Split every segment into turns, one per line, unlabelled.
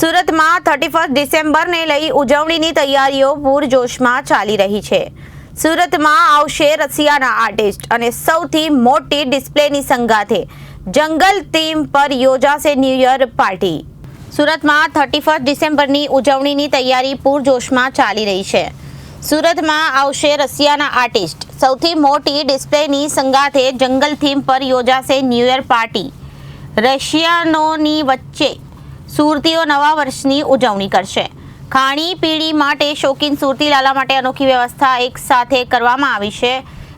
સુરતમાં thirty first ડિસેમ્બરને લઈ ઉજવણીની તૈયારીઓ પૂરજોશમાં ચાલી રહી છે. સુરતમાં આવશે રશિયાના આર્ટિસ્ટ અને સૌથી મોટી ડિસ્પ્લેની સંગાથે જંગલ થીમ પર યોજાશે ન્યૂ યર પાર્ટી. સુરતમાં થર્ટી ફર્સ્ટ ડિસેમ્બરની ઉજવણીની તૈયારી પૂરજોશમાં ચાલી રહી છે. સુરતમાં આવશે રશિયાના આર્ટિસ્ટ. સૌથી મોટી ડિસ્પ્લેની સંગાથે જંગલ થીમ પર યોજાશે ન્યૂ યર પાર્ટી. રશિયાનોની વચ્ચે સુરતીઓ નવા વર્ષની ઉજવણી કરશે ખાણી પીણી માટે શોખીન સુરતી લાલા માટે અનોખી વ્યવસ્થા એક સાથે કરવામાં આવી છે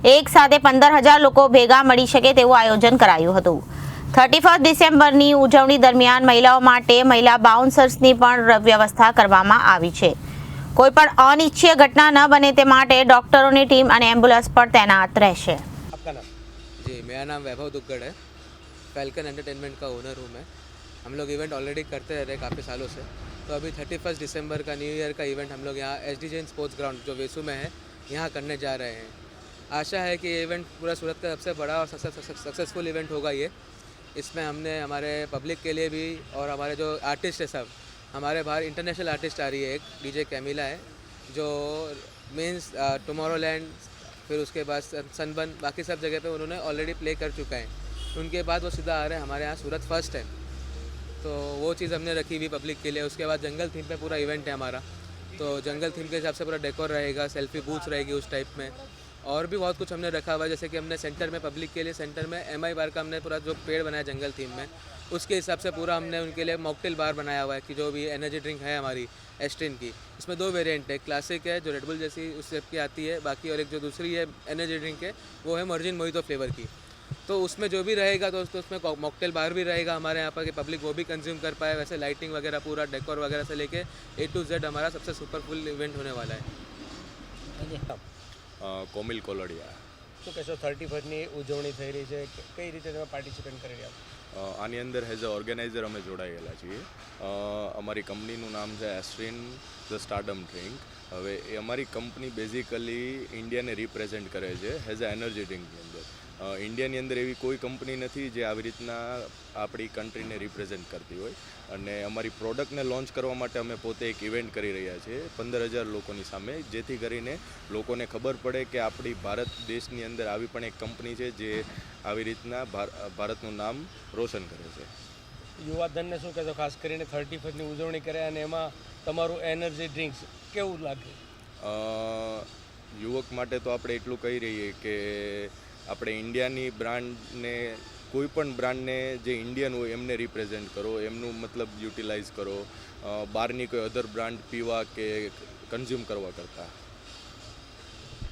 એક સાથે પંદર હજાર લોકો ભેગા મળી શકે તેવું આયોજન કરાયું હતું થર્ટી ફર્સ્ટ ડિસેમ્બરની ઉજવણી દરમિયાન મહિલાઓ માટે મહિલા બાઉન્સર્સની પણ વ્યવસ્થા કરવામાં આવી છે કોઈ પણ અનિચ્છનીય ઘટના ન બને તે માટે ડોક્ટરોની ટીમ અને એમ્બ્યુલન્સ પણ તૈનાત રહેશે
आपका नाम
जी मेरा नाम वैभव दुग्गड़ है फैल्कन एंटरटेनमेंट का ओनर हूँ मैं हम लोग इवेंट ऑलरेडी करते रहे काफ़ी सालों से। तो अभी थर्टी फ़र्स्ट दिसंबर का न्यू ईयर का इवेंट हम लोग यहाँ S D Jain sports ground जो वेसू में है, यहाँ करने जा रहे हैं। आशा है कि ये इवेंट पूरा सूरत का सबसे बड़ा और सक्सेसफुल इवेंट होगा ये। इसमें हमने हमारे पब्लिक के लिए भी और हमारे जो आर्टिस्ट है सब, हमारे बाहर इंटरनेशनल आर्टिस्ट आ रही है एक डीजे कैमिला है, जो मीन्स टमोरो लैंड फिर उसके बाद सनबन बाकी सब जगह पे उन्होंने ऑलरेडी प्ले कर चुका है। उनके बाद वो सीधा आ रहे हैं, हमारे यहाँ सूरत फ़र्स्ट है। तो वो चीज़ हमने रखी हुई पब्लिक के लिए। उसके बाद जंगल थीम पे पूरा इवेंट है हमारा। तो जंगल थीम के हिसाब से पूरा डेकोर रहेगा सेल्फी बूथ रहेगी उस टाइप में। और भी बहुत कुछ हमने रखा हुआ है, जैसे कि हमने सेंटर में पब्लिक के लिए सेंटर में एम आई बार का हमने पूरा जो पेड़ बनाया जंगल थीम में, उसके हिसाब से पूरा हमने उनके लिए मॉकटेल बार बनाया हुआ है कि जो भी एनर्जी ड्रिंक है हमारी एस्ट्रिन की। इसमें दो वेरिएंट है क्लासिक है, जो रेडबुल जैसी उस टाइप की आती है, बाकी और एक जो दूसरी है एनर्जी ड्रिंक है, वो है मर्जिन मोहितो फ्लेवर की। तो उसमें जो भी रहेगा तो उसको उसमें मॉकटेल बार भी रहेगा हमारे यहाँ पर कि पब्लिक वो भी कंज्यूम कर पाए वैसे लाइटिंग वगैरह पूरा डेकोर वगैरह से लेके ए टू जेड हमारा सबसे सुपर फुल इवेंट होने वाला है
અ, કોમિલ કોલડિયા
શું કહેશો થર્ટી ફર્સ્ટની ઉજવણી થઈ રહી છે કે- કઈ રીતે તમે પાર્ટિસિપેટ કરી રહ્યા છો
અ, આની અંદર એઝ અ ઓર્ગેનાઇઝર અમે જોડાયેલા છીએ અ, અમારી કંપનીનું નામ છે એસ્ટ્રિન ધ સ્ટાર્ડમ ડ્રિંક હવે એ અમારી કંપની બેઝિકલી ઇન્ડિયાને રિપ્રેઝેન્ટ કરે છે એઝ અ એનર્જી ડ્રિંકની અંદર અ, ઇન્ડિયાની અંદર એવી કોઈ કંપની નથી જે આવી રીતના આપણી કન્ટ્રીને રિપ્રેઝેન્ટ કરતી હોય. અને અમારી પ્રોડક્ટને લોન્ચ કરવા માટે અમે પોતે એક ઇવેન્ટ કરી રહ્યા છીએ પંદર હજાર લોકોની સામે. જેથી કરીને લોકોને ખબર પડે કે આપણી ભારત દેશની અંદર આવી પણ એક કંપની છે જે આવી રીતના ભાર- ભારતનું નામ રોશન કરે છે.
યુવાધનને શું કહેશો? ખાસ કરીને થર્ટી ફર્સ્ટની ઉજવણી કરે અને એમાં તમારું એનર્જી ડ્રિંક્સ કેવું લાગે?
યુવક માટે તો આપણે એટલું કહી રહીએ કે આપણે ઇન્ડિયાની બ્રાન્ડને કોઈ પણ બ્રાન્ડને જે ઇન્ડિયન હોય એમને રિપ્રેઝેન્ટ કરો, એમનું મતલબ યુટિલાઇઝ કરો બહારની કોઈ અધર બ્રાન્ડ પીવા કે કન્ઝ્યુમ કરવા કરતાં.